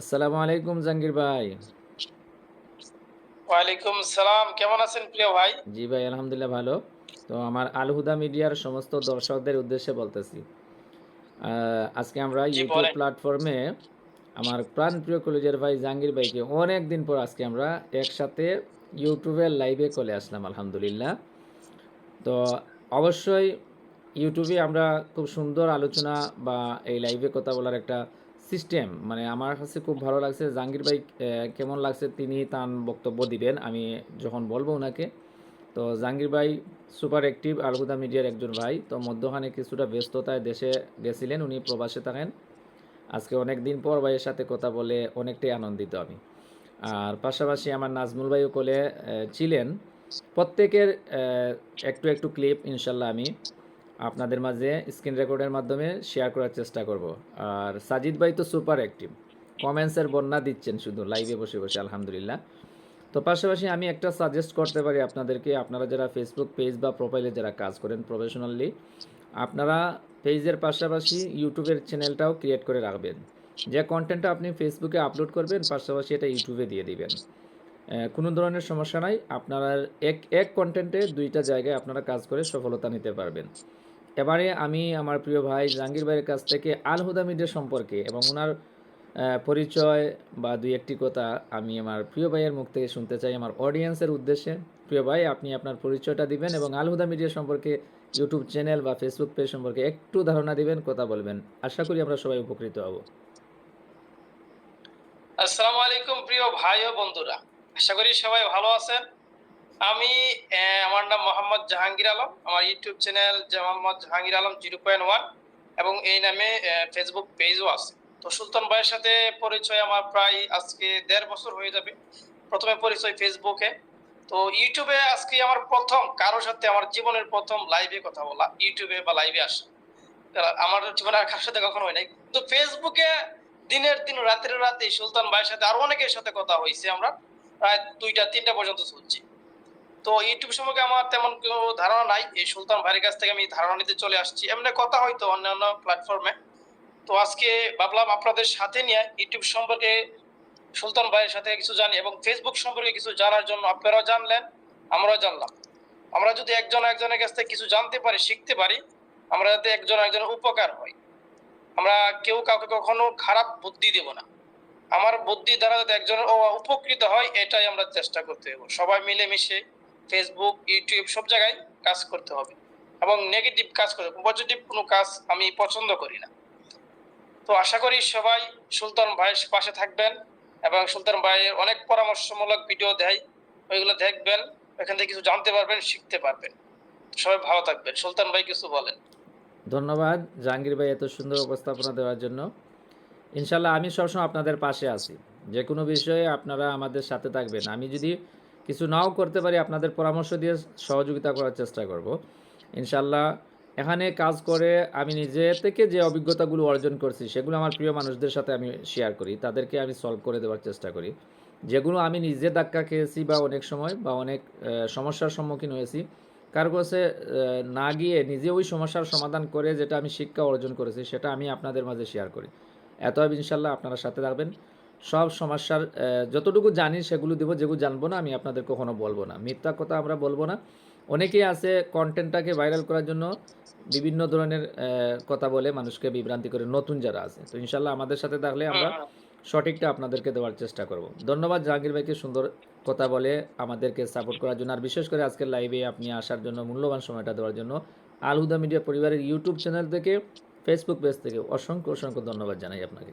আসসালামু আলাইকুম জাহাঙ্গীর ভাই। ওয়ালাইকুম সালাম কেমন আছেন প্রিয় ভাই? জি ভাই আলহামদুলিল্লাহ ভালো। তো আমার আলহুদা মিডিয়ার সমস্ত দর্শকদের উদ্দেশ্যে বলতেছি। আজকে আমরা ইউটিউব প্ল্যাটফর্মে আমার প্রাণ প্রিয় কলেজের ভাই জাহাঙ্গীর ভাইকে অনেক দিন পর আজকে আমরা একসাথে ইউটিউবের লাইভে চলে আসলাম আলহামদুলিল্লাহ। তো অবশ্যই ইউটিউবে আমরা খুব সুন্দর আলোচনা বা এই লাইভে কথা বলার একটা সিস্টেম মানে আমার কাছে খুব ভালো লাগছে। জাহাঙ্গীর ভাই কেমন লাগছে তিনি তার বক্তব্য দিবেন, আমি যখন বলব ওনাকে তো জাহাঙ্গীর ভাই সুপার অ্যাক্টিভ আলহুদা মিডিয়ার একজন ভাই। তো মধ্যখানে কিছুটা ব্যস্ততায় দেশে গেছিলেন, উনি প্রবাসে থাকেন। আজকে অনেক দিন পর ভাইয়ের সাথে কথা বলে অনেকটাই আনন্দিত আমি। আর পাশাপাশি আমার নাজমুল ভাইও কোলে ছিলেন। প্রত্যেকের একটু একটু ক্লিপ ইনশাল্লাহ আমি আপনাদের মাঝে স্ক্রিন রেকর্ডের মাধ্যমে শেয়ার করার চেষ্টা করব। আর সাজিদ ভাই তো সুপার অ্যাক্টিভ কমেন্টসের বন্যা দিচ্ছেন শুধু লাইভে বসে বসে, আলহামদুলিল্লাহ। তো পাশাপাশি আমি একটা সাজেস্ট করতে পারি আপনাদেরকে। আপনারা যারা ফেসবুক পেজ বা প্রোফাইলে যারা কাজ করেন প্রফেশনালি আপনারা পেজের পাশাপাশি ইউটিউবের চ্যানেলটাও ক্রিয়েট করে রাখবেন। যে কন্টেন্টটা আপনি ফেসবুকে আপলোড করবেন, পাশাপাশি এটা ইউটিউবে দিয়ে দিবেন। কোনো ধরনের সমস্যা নাই। আপনারা এক এক কন্টেন্টে দুইটা জায়গায় আপনারা কাজ করে সফলতা নিতে পারবেন। এবারে আমি আমার প্রিয় ভাই জাহাঙ্গীর ভাইয়ের কাছ থেকে আল হুদা মিডিয়া সম্পর্কে এবং ওনার পরিচয় বা দুই একটি কথা আমি আমার প্রিয় ভাইয়ের মুখ থেকে শুনতে চাই আমার অডিয়েন্সের উদ্দেশ্যে। প্রিয় ভাই, আপনি আপনার পরিচয়টা দিবেন এবং আল হুদা মিডিয়া সম্পর্কে ইউটিউব চ্যানেল বা ফেসবুক পেজ সম্পর্কে একটু ধারণা দিবেন, কথা বলবেন। আশা করি আমরা সবাই উপকৃত হব। আসসালামু আলাইকুম প্রিয় ভাই ও বন্ধুরা। আশা করি সবাই ভালো আছেন। আমি আমার নাম মোহাম্মদ জাহাঙ্গীর আলম। আমার YouTube channel Mohammad Jahangir Alam zero point one এবং এই নামে ফেসবুক পেজও আছে। তো সুলতান ভাইয়ের সাথে পরিচয় আমার প্রায় আজকে দেড় বছর হয়ে যাবে। প্রথমে পরিচয় ফেসবুকে তো ইউটিউবে আজকে আমার প্রথম কারোর সাথে আমার জীবনের প্রথম লাইভে কথা বলা, ইউটিউবে বা লাইভে আসা। আমার জীবনে আর কারোর সাথে কখনো হয় নাই। তো ফেসবুকে দিনের দিন, রাতের রাতে সুলতান ভাইয়ের সাথে আরও অনেকের সাথে কথা হয়েছে আমরা। প্রায় দুইটা, তিনটা পর্যন্ত চলছি তো ইউটিউব সম্পর্কে আমার তেমন কোনো ধারণা নাই। এই সুলতান ভাইয়ের কাছ থেকে আমি ধারণা নিতে চলে আসছি। এমনি কথা হয়তো অন্যান্য প্ল্যাটফর্মে তো আজকে ভাবলাম আপনাদের সাথে নিয়ে ইউটিউব সম্পর্কে সুলতান ভাইয়ের সাথে কিছু জানি এবং ফেসবুক সম্পর্কে কিছু জানার জন্য আপনারাও জানলেন, আমরাও জানলাম। আমরা যদি একজন একজনের কাছ থেকে কিছু জানতে পারি, শিখতে পারি, আমরা যাতে একজন একজনের উপকার হয়। আমরা কেউ কাউকে কখনো খারাপ বুদ্ধি দেব না। আমার বুদ্ধি দ্বারা যাতে একজনের উপকৃত হয়, এটাই আমরা চেষ্টা করতে হবে সবাই মিলেমিশে ফেসবুক ইউটিউব সব জায়গায় কাজ করতে হবে। এবং নেগেটিভ কাজ করে পজিটিভ কোনো কাজ আমি পছন্দ করি না। তো আশা করি সবাই সুলতান ভাইয়ের পাশে থাকবেন এবং সুলতান ভাইয়ের অনেক পরামর্শমূলক ভিডিও দেয়, ওইগুলো দেখবেন এখান থেকে কিছু জানতে পারবেন, শিখতে পারবেন। সবাই ভালো থাকবেন। সুলতান ভাই কিছু বলেন। ধন্যবাদ জাহাঙ্গীর ভাই এত সুন্দর উপস্থাপনা দেওয়ার জন্য। ইনশাল্লাহ আমি সবসময় আপনাদের পাশে আছি। যে কোনো বিষয়ে আপনারা আমাদের সাথে থাকবেন। আমি যদি কিছু নাও করতে পারি, আপনাদের পরামর্শ দিয়ে সহযোগিতা করার চেষ্টা করব। ইনশাল্লাহ এখানে কাজ করে আমি নিজে থেকে যে অভিজ্ঞতাগুলো অর্জন করছি, সেগুলো আমার প্রিয় মানুষদের সাথে আমি শেয়ার করি, তাদেরকে আমি সলভ করে দেওয়ার চেষ্টা করি। যেগুলো আমি নিজে ধাক্কা খেয়েছি বা অনেক সময় বা অনেক সমস্যার সম্মুখীন হয়েছি, কারও কাছে না গিয়ে নিজে ওই সমস্যার সমাধান করে যেটা আমি শিক্ষা অর্জন করেছি, সেটা আমি আপনাদের মাঝে শেয়ার করি। এত ইনশাল্লাহ আপনারা সাথে থাকবেন। সব সমস্যার যতটুকু জানি সেগুলো দেবো যেগুলো জানব না আমি আপনাদের কখনো বলব না। মিথ্যা কথা আমরা বলব না। অনেকেই আছে কন্টেন্টটাকে ভাইরাল করার জন্য বিভিন্ন ধরনের কথা বলে মানুষকে বিভ্রান্তি করে নতুন যারা আছে। তো ইনশাল্লাহ আমাদের সাথে থাকলে আমরা সঠিকটা আপনাদেরকে দেওয়ার চেষ্টা করব। ধন্যবাদ জাহাঙ্গীর ভাইকে সুন্দর কথা বলে আমাদেরকে সাপোর্ট করার জন্য। আর বিশেষ করে আজকের লাইভে আপনি আসার জন্য মূল্যবান সময়টা দেওয়ার জন্য আলহুদা মিডিয়া পরিবারের ইউটিউব চ্যানেল থেকে ফেসবুক পেজ থেকে অসংখ্য অসংখ্য ধন্যবাদ জানাই আপনাকে।